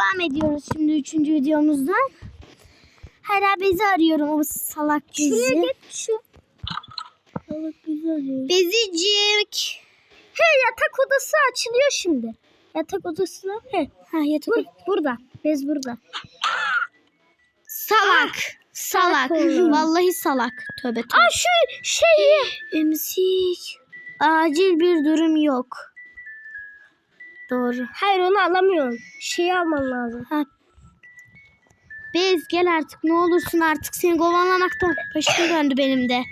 devam ediyoruz şimdi üçüncü videomuzdan. Hala Bezi arıyorum o salak Bezi. Şuraya git şu. Salak Bezi arıyorum. Bezicik. He yatak odası açılıyor şimdi. Yatak odasına. He. Ha yatak Bur burada. Bez burada. Salak. Salak. salak. Vallahi salak. Tövbe tövbe. Aa şu şeyi. Emzik. Acil bir durum yok. Doğru. Hayır onu alamıyorum. Şeyi alman lazım. Ha. Bez gel artık ne olursun artık seni kovalamaktan başım döndü benim de.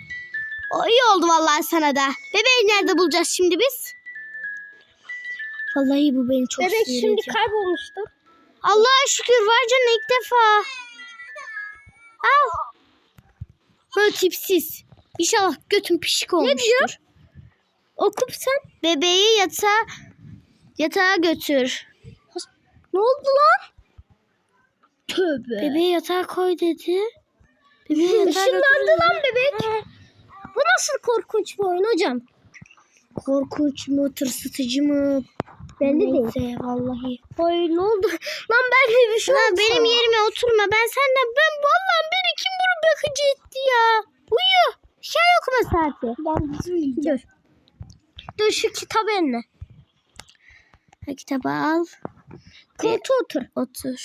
O iyi oldu vallahi sana da. Bebeği nerede bulacağız şimdi biz? Vallahi bu beni çok Bebek sinir şimdi ediyor. kaybolmuştur. Allah'a şükür var canım ilk defa. Al. Ha tipsiz. İnşallah götüm pişik olmuştur. diyor? Okup sen. Bebeği yatağa, yatağa götür. Ne oldu lan? Tövbe. Bebeği yatağa koy dedi. Bebeği yatağa Işınlandı lan bebek. Bu nasıl korkunç bir oyun hocam? Korkunç mu, tırsıtıcı mı? Belli değil. Neyse vallahi. Ay ne oldu? Lan ben de bir şey Lan benim sana. yerime oturma. Ben senden ben vallahi beni kim bunu bakıcı etti ya. Uyu. Şay okuma saati. Ben Dur. Dur şu kitabı eline. Ha, kitabı al. Koltuğa otur. Otur.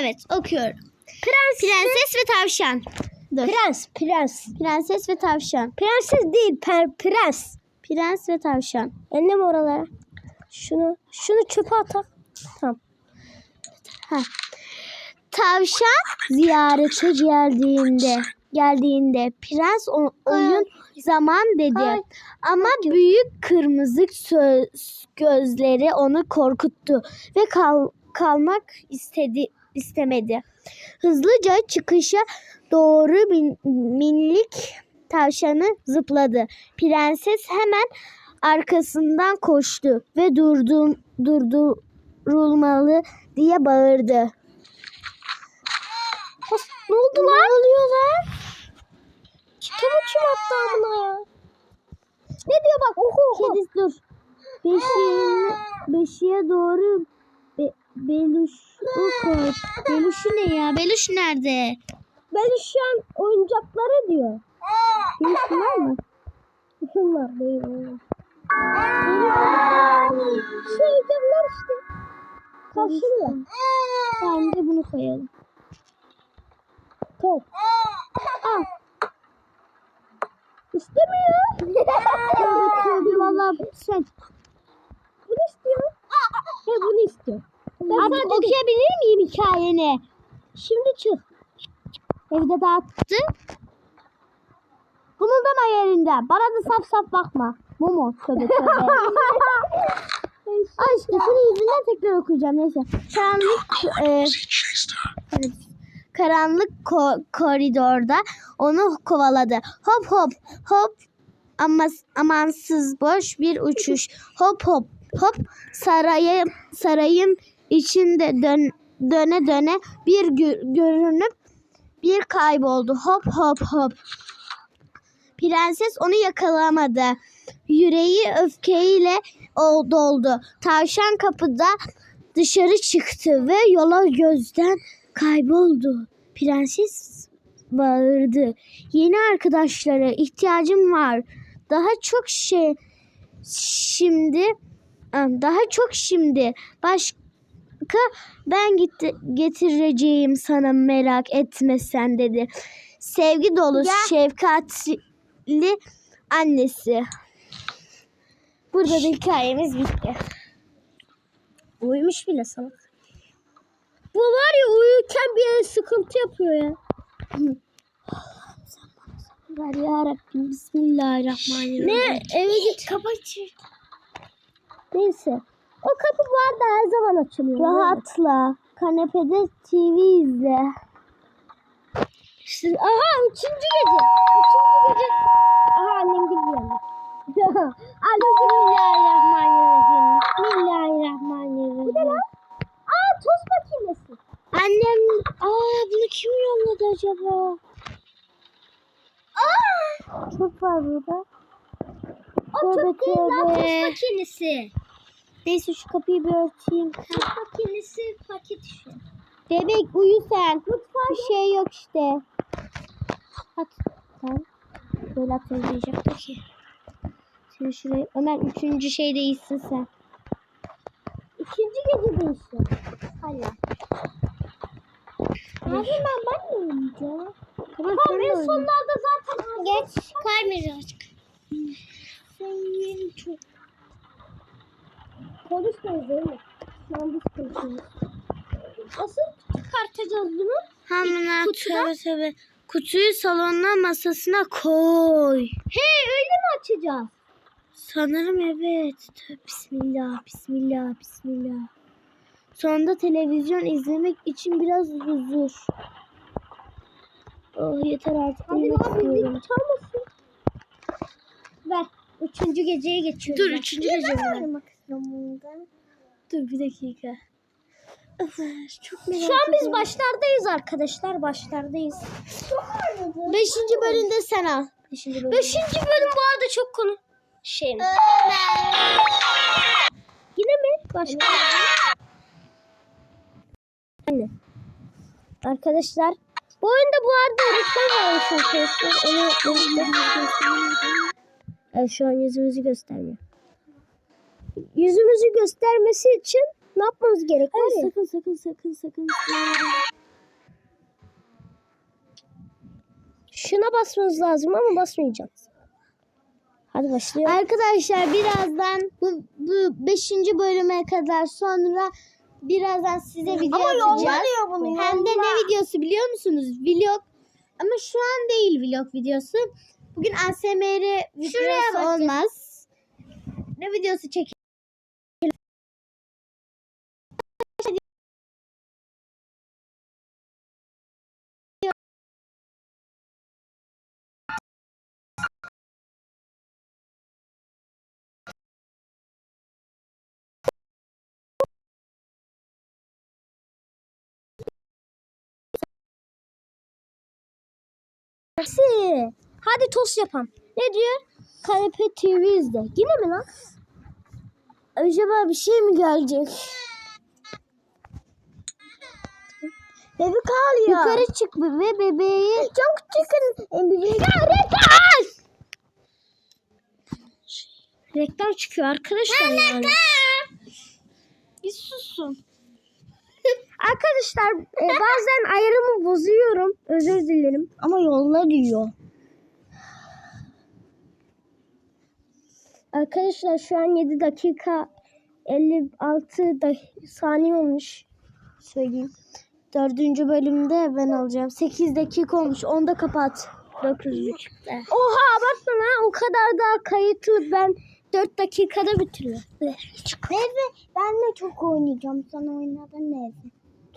Evet okuyorum. Prens, Prenses ve tavşan. Dur. Prens, prens. Prenses ve tavşan. Prenses değil, per, prens. Prens ve tavşan. Eline mi oralara? Şunu, şunu çöpe atak. Tamam. Ha. Tavşan ziyarete geldiğinde geldiğinde prens o, oyun zaman dedi. Ama büyük kırmızı söz gözleri onu korkuttu ve kal, kalmak istedi istemedi. Hızlıca çıkışa doğru bin, minlik tavşanı zıpladı. Prenses hemen arkasından koştu ve durdu, durdurulmalı diye bağırdı. Ne oldu Ne lan? oluyor lan? Kitabı kim attı amına ya? Ne diyor bak oku oku. Kedi dur. Beşiğe, beşiğe doğru be, Beluş'u koy. Beluş'u ne ya? Beluş nerede? Ben şu an oyuncakları diyor. Beluş var mı? Bunlar değil. Şu oyuncaklar işte. Karşılıyor. Bence bunu koyalım. Top. Al. İstemiyor. Valla sen. Bunu istiyor. He bunu istiyor. Artık okuyabilir miyim hikayeni? Şimdi çık. Evde dağıttı. Kımıldama yerinden. Bana da saf saf bakma. Momo. Tövbe tövbe. Ay işte senin yüzünden tekrar okuyacağım. Neyse. Karanlık e, evet. Karanlık ko- koridorda onu kovaladı. Hop hop hop ama amansız boş bir uçuş. Hop hop hop sarayım sarayım içinde dön, döne döne bir gö- görünüp bir kayboldu. Hop hop hop. Prenses onu yakalamadı. Yüreği öfkeyle doldu. Tavşan kapıda dışarı çıktı ve yola gözden kayboldu. Prenses bağırdı. Yeni arkadaşlara ihtiyacım var. Daha çok şey şimdi daha çok şimdi başka ben getireceğim sana merak etme sen dedi. Sevgi dolu Ya. şefkatli annesi. Burada da hikayemiz bitti. Uyumuş bile salak. Bu var ya uyurken bir yere sıkıntı yapıyor ya. Ver ya Rabbim. Bismillahirrahmanirrahim. Ne? Eve git. Kapat. Neyse. O kapı var da her zaman açılıyor. Rahatla. Kanepede TV izle. İşte- Aha üçüncü gece. Üçüncü gece. Aha annem gidiyor. Bismillahirrahmanirrahim. Bismillahirrahmanirrahim. Bu ne lan? Aa toz makinesi. Annem, aa bunu kim yolladı acaba? Aa! Çok var burada. O Tövbe çok tövbe. makinesi. Neyse şu kapıyı bir örteyim. Toz makinesi paket şu. Bebek uyu sen. Bir şey yok işte. At sen. Böyle hatırlayacaktı ki. Sen şuraya. Ömer üçüncü şeyde iyisin sen. İkinci gece değişiyor. Hayır. Abi ben ben de oynayacağım. Tamam, Tamam en sonlarda zaten Geç. Kaymayacağız. Senin çok. Şu an biz konuşuyoruz. Nasıl çıkartacağız bunu? Hemen Kutudan- tövbe tövbe. Kutuyu salonun masasına koy. He öyle mi açacağız? Sanırım evet. Tövbe bismillah, bismillah, bismillah. Sonunda televizyon izlemek için biraz huzur. Oh yeter artık Hadi istiyorum. yapayım? Çalmasın. Ver. Üçüncü geceye geçiyorum. Dur üçüncü gece bunda? Dur bir dakika. Çok merak Şu an biz başlardayız arkadaşlar. Başlardayız. Beşinci bölümde sen al. Beşinci bölüm. Beşinci bölüm bu arada çok konu. Şey mi? Yine mi? Başka. Anne. Arkadaşlar bu oyunda bu arada reklam varmış arkadaşlar. Onu Evet şu an yüzümüzü göstermiyor. Yüzümüzü göstermesi için ne yapmamız gerek Hayır, sakın sakın sakın sakın. Şuna basmanız lazım ama basmayacağız. Hadi başlayalım. Arkadaşlar birazdan bu, bu beşinci bölüme kadar sonra birazdan size video Ama yollanıyor bunu, Hem de yolla. ne videosu biliyor musunuz? Vlog. Ama şu an değil vlog videosu. Bugün ASMR Şuraya videosu bakın. olmaz. Ne videosu çek? Hadi. Hadi tost yapalım. Ne diyor? Kanepe TV izle. Yine mi lan? Acaba bir şey mi gelecek? Bebek ağlıyor. Yukarı çık ve bebeği. Çok çıkın. reklam! Reklam çıkıyor arkadaşlar yani. Bir susun. Arkadaşlar e, bazen ayarımı bozuyorum. Özür dilerim. Ama yolla diyor. Arkadaşlar şu an 7 dakika 56 da saniye olmuş. Söyleyeyim. Dördüncü bölümde ben alacağım. Sekiz dakika olmuş. Onu da kapat. Dokuz buçukta. Oha abartma lan. O kadar daha kayıtı ben 4 dakikada bitiriyorum. Neyse ben de çok oynayacağım. Sen oynadın neyse.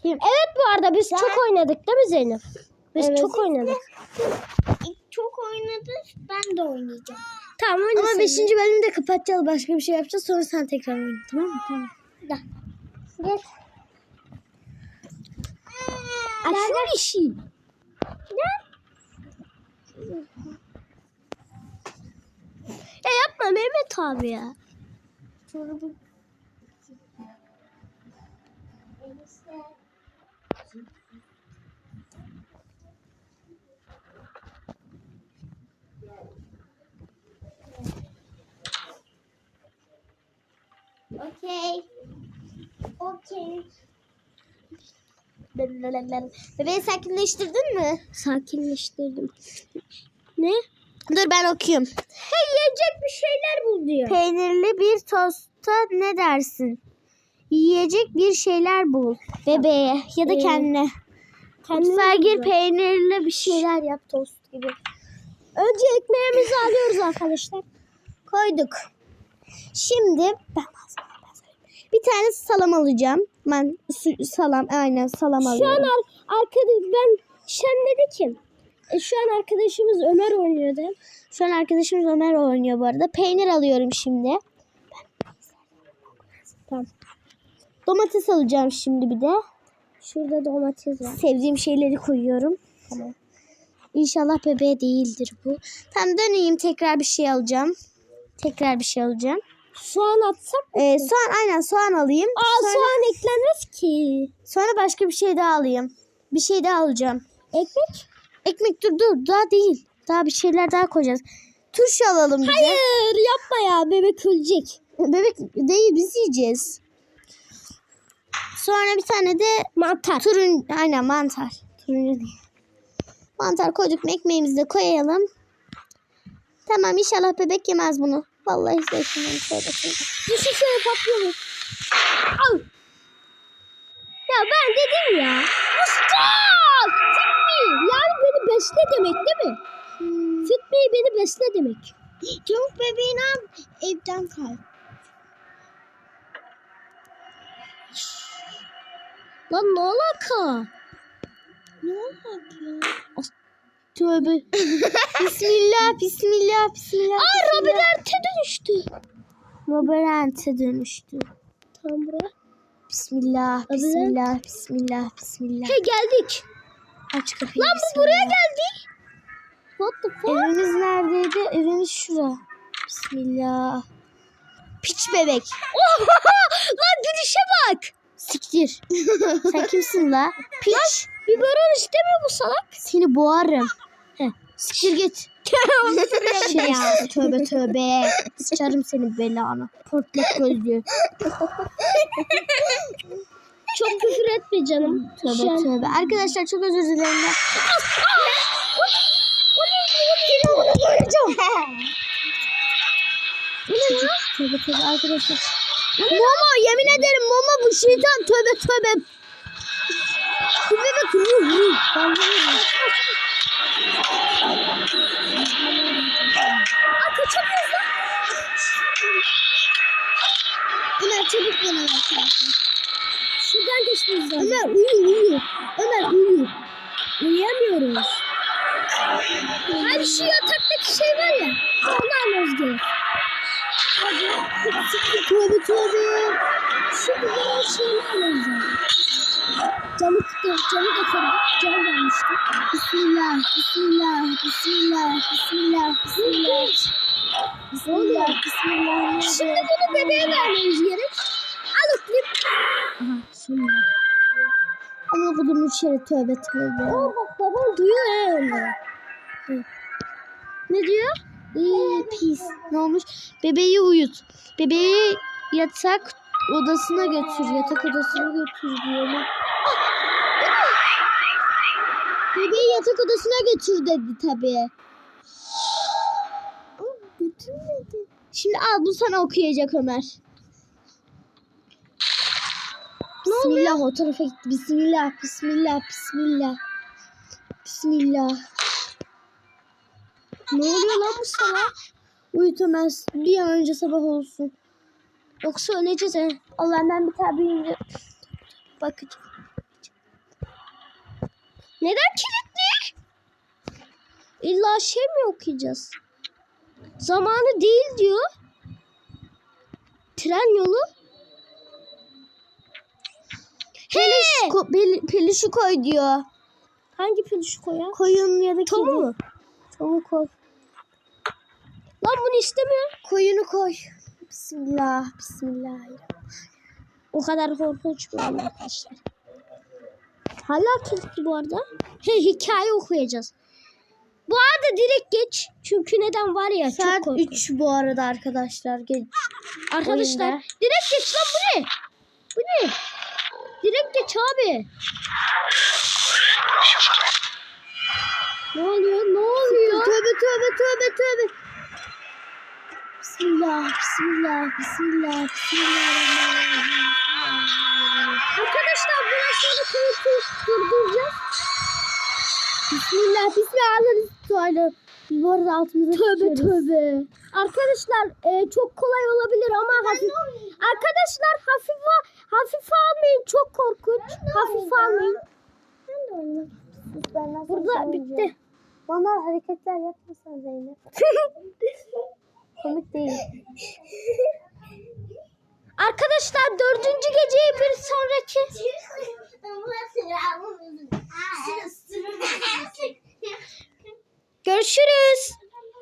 Kim? Evet bu arada biz çok oynadık değil mi Zeynep? Biz Evet. çok oynadık. Çok oynadı. Ben de oynayacağım. Tamam oyna Ama sen de. beşinci bölümde kapatacağız. Başka bir şey yapacağız. Sonra sen tekrar oyna. Tamam mı? Tamam. Gel. Açsana işi. Gel. Ya yapma Mehmet abi ya. Okey. Okey. Bebeği sakinleştirdin mi? Sakinleştirdim. Ne? Dur ben okuyayım. Hey yiyecek bir şeyler bul diyor. Peynirli bir tosta ne dersin? Yiyecek bir şeyler bul. Bebeğe ya da Ee, kendine. kendine Mutfağa gir peynirli bir şeyler yap tost gibi. Önce ekmeğimizi alıyoruz arkadaşlar. Koyduk. Şimdi ben, söyleyeyim. Bir tane salam alacağım. Ben salam aynen salam Şu an alıyorum. ar- arkadaş ben Şen dedi kim? E, şu an arkadaşımız Ömer oynuyordu. Şu an arkadaşımız Ömer oynuyor bu arada. Peynir alıyorum şimdi. Tamam. Domates alacağım şimdi bir de. Şurada domates var. Sevdiğim şeyleri koyuyorum. Tamam. İnşallah bebeğe değildir bu. Tam döneyim tekrar bir şey alacağım. Tekrar bir şey alacağım. Soğan atsak. Ee, soğan aynen soğan alayım. Aa sonra, soğan eklenmez ki. sonra başka bir şey daha alayım. Bir şey daha alacağım. Ekmek? Ekmek dur dur daha değil. Daha bir şeyler daha koyacağız. Turşu alalım bize. Hayır yapma ya bebek ölecek. Bebek değil biz yiyeceğiz. Sonra bir tane de Mantar. turun aynen mantar. Turuncu değil. Mantar koyduk mu ekmeğimizi de koyalım. Tamam inşallah bebek yemez bunu. Vallahi zeytinyağını şöyle koyalım. Düşünsene patlıyor. Al. Ya ben dedim ya. Usta! Fit me. Yani beni besle demek değil mi? Fit me beni besle demek. Çabuk bebeğini al evden kay. Lan ne alaka? Ne olacak ya? Tövbe. bismillah, bismillah, bismillah. Aa labirente dönüştü. Labirente dönüştü. Tamam buraya. Bismillah, bismillah, bismillah, bismillah. He geldik. Aç kapıyı. Lan bu buraya geldi. What the fuck? Evimiz neredeydi? Evimiz şura. Bismillah. Piç bebek. Lan gidişe bak. Siktir. Sen kimsin la? Piç. Biberon istemiyor bu salak. Seni boğarım. Heh. Siktir git. Şey ya. Tövbe tövbe. Sıçarım senin belanı. Portlak gözlü. Çok küfür etme canım. Tövbe Şu an- tövbe. Arkadaşlar çok özür dilerim. ben. Tövbe tövbe arkadaşlar. Momo yemin ederim Momo bu şeytan tövbe tövbe. Ruh ruh. Ben vururum. Aa kaçamıyoruz lan. Ömer çabuk bana ver. Şuradan geçmemiz lazım. Ömer uyu uyu. Ömer uyu. Uyuyamıyoruz. Hani şu yataktaki şey var ya. Onu almamız gerek. Tövbe tövbe. Şu güzel şeyini almamız lazım. Camı kırdı. Camı da kırdı. Cam gelmişti. Bismillah, bismillah, bismillah, bismillah, bismillah. Bismillah, bismillah. Şimdi bunu bebeğe vermemiz gerek. Al üfleyip. Aha, şimdi. Ama okudum içeri tövbe tövbe. Oo bak babam duyuyor onları. Ne diyor? İyi pis. Ne olmuş? Bebeği uyut. Bebeği yatak odasına götür. Yatak odasına götür diyor. ama- Ah! Bebeği yatak odasına götür dedi tabii. Aa, Götürmedi. Şimdi al bu sana okuyacak Ömer. Bismillah o tarafa gitti. Bismillah, bismillah, bismillah. Bismillah. Ne oluyor lan bu sabah? Uyutamaz. Bir an önce sabah olsun. Yoksa öleceğiz he. Allah'ım ben bir büyüyünce bakacağım. Neden kilitli? İlla şey mi okuyacağız? Zamanı değil diyor. Tren yolu. Peliş, ko, pel, pelişi koy diyor. Hangi peluşu koyar? Koyun ya da. Tomu mu? Tomu koy. Lan bunu istemiyor. Koyunu koy. Bismillah, bismillah. O kadar korkunç oyun arkadaşlar. Hala kilitli bu arada. He, hikaye okuyacağız. Bu arada direkt geç. Çünkü neden var ya çok Saat korkunç. 3 bu arada arkadaşlar. Geç. Arkadaşlar oyunda. direkt geç lan bu ne? Bu ne? Direkt geç abi. Ne oluyor? Ne oluyor? Tövbe tövbe tövbe tövbe. Bismillah, bismillah, bismillah, bismillahirrahmanirrahim. Arkadaşlar biraz sonra kayıtı durduracağız. Bismillah, bismillah. Alırız tuvalet. Biz bu arada altımıza Tövbe tövbe. Arkadaşlar e, çok kolay olabilir ama hafif. Arkadaşlar hafif hafif almayın. Çok korkunç. Hafif almayın. Burada bitti. Bana hareketler yapmasan Zeynep. Komik değil. Arkadaşlar dördüncü geceyi bir sonraki görüşürüz.